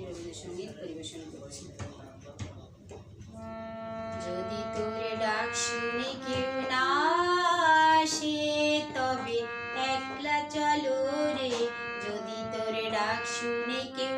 রবীন্দ্রসঙ্গীত পরিবেশন করছি। যদি তোর ডাক শুনে কেউ না আসে, তবে একলা চলো রে। যদি তোরে ডাক শুনে কেউ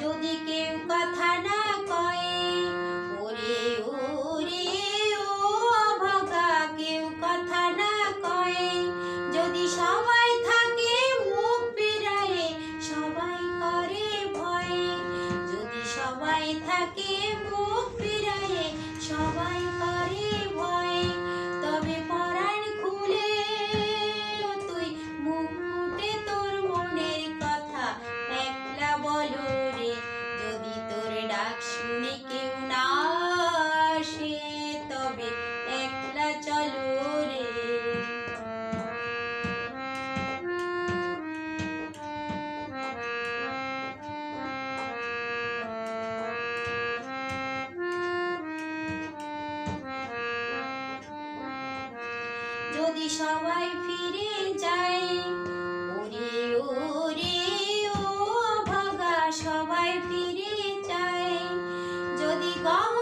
যদি কেউ কথা না কয়ে, ওরে ওরে, ও অভাগা, কেউ কথা না কয়ে। যদি সবাই থাকে মুখ ফিরায়ে, সবাই করে ভয়ে। যদি সবাই থাকে মুখ ফিরায়ে, সবাই যদি সবাই ফিরে যায় ওরে ওরে ও ভাগা সবাই ফিরে যায়। যদি কম